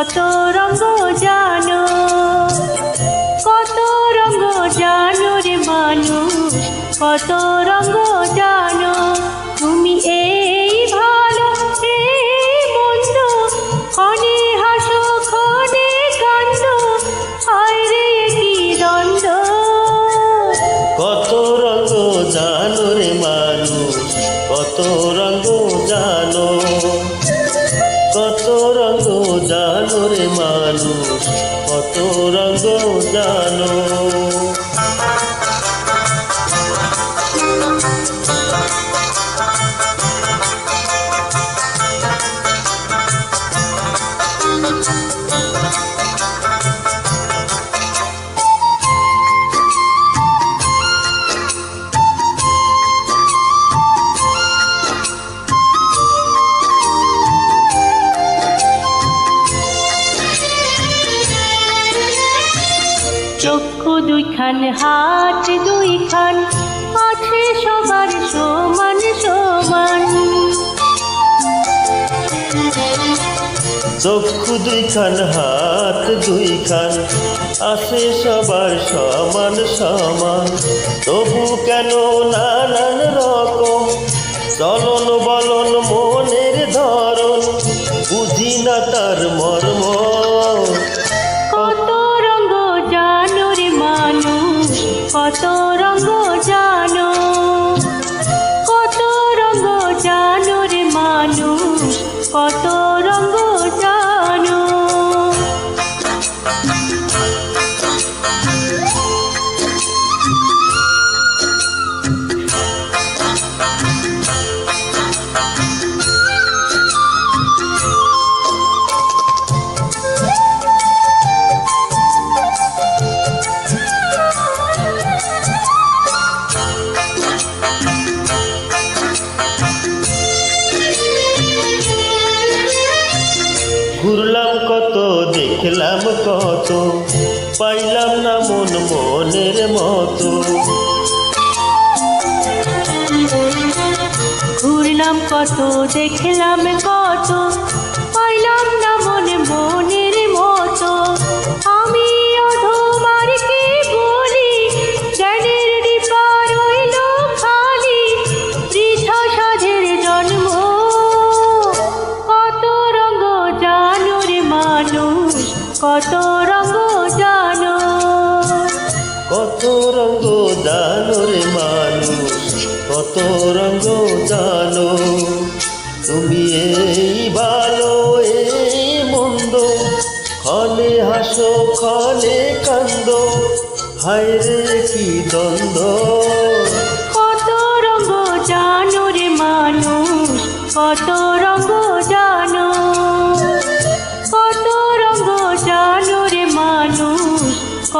কত রঙ্গ জানো? কত রঙ্গ জানো রে মানুষ? কত রঙ্গ জানো? তুমি এই ভালো, এই মন্দ, ক্ষণে হাসো, ক্ষণে কান্দ, হায় কি দ্বন্দ্ব? কত রঙ্গ জানো রে মানুষ? কত রঙ্গ জানো মানুষ কত রঙ্গ জানো? চক্ষু দুইখান, হাত দুইখান, আছে সবার সমান সমান। চক্ষু দুইখান, হাত দুইখান, আছে সবার সমান সমান। তবু কেন নানান রকম চলন বলন মনের ধরন? বুঝি না তার মর্ম কত ঘুরলাম কত দেখলাম কত পাইলাম না মন মনের মতো। ঘুরলাম কত দেখলাম কত কত রঙ্গ জানো? কত রঙ্গ জানো রে মানুষ, কত রঙ্গ জানো? তুমি এই ভালো, এই মন্দ ক্ষণে হাসো ক্ষণে কান্দ, হায় রে কি দ্বন্দ্ব।